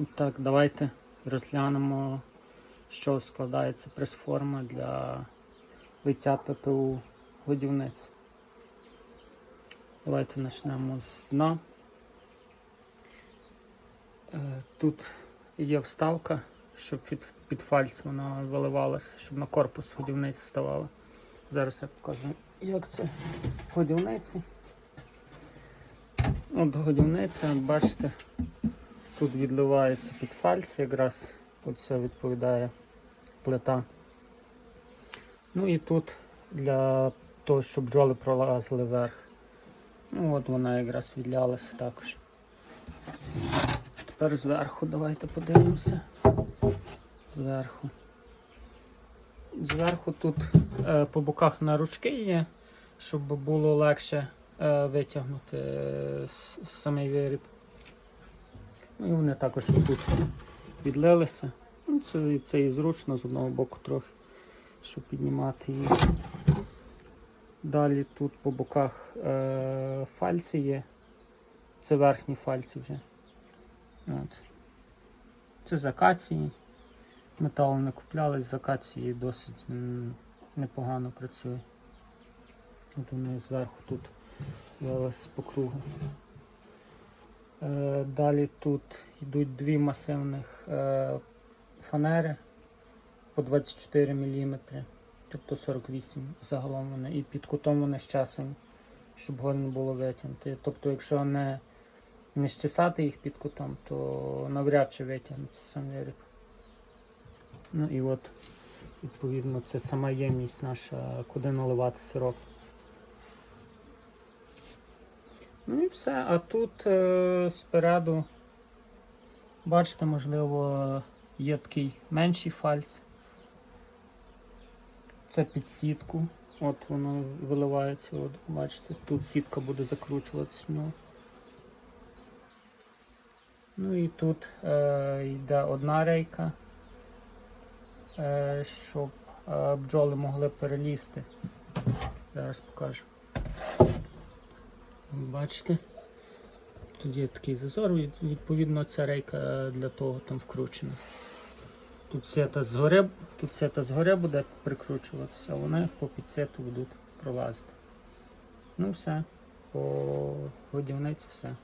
І Так, давайте розглянемо, що складається прес-форма для лиття ППУ годівниць. Давайте почнемо з дна. Е, Тут є вставка, щоб під, фальц вона виливалася, щоб на корпус годівниці ставала. Зараз я покажу, як це годівниці. От годівниця, бачите, тут відливається під фальц, якраз оце відповідає плита. Ну і тут для того, щоб бджоли пролазили вверх. Ну от вона якраз відлялася також. Тепер зверху давайте подивимося. Зверху. Зверху тут е, по боках на ручки є, щоб було легше е, витягнути е, самий виріб. Ну і вони також тут відлилися. Ну, це, це і зручно з одного боку трохи, щоб піднімати їх. Далі тут по боках е, фальці є. Це верхні фальці вже. От. Це з акації. Метал не купляли, з акації досить непогано працює. От вони зверху тут велес по кругу. Е, далі тут йдуть дві масивних е, фанери по 24 мм, тобто 48 загалом вони. І під кутом вони щасані, щоб годі було витягнути. Тобто, якщо не, не щесати їх під кутом, то навряд чи витягнеться сам виріб. Ну і от, відповідно, це сама ємність наша, куди наливати сироп. Ну і все. А тут е, спереду, бачите, можливо, є такий менший фальц. Це під сітку. От воно виливається, от, бачите, тут сітка буде закручуватися в нього. Ну і тут е, йде одна рейка, е, щоб е, бджоли могли перелізти. Зараз покажу. Бачите? Тут є такий зазор, відповідно ця рейка для того там вкручена. Тут сета згоре, тут сета згоре буде прикручуватися, а вони по підсету будуть пролазити. Ну все, по годівниці все.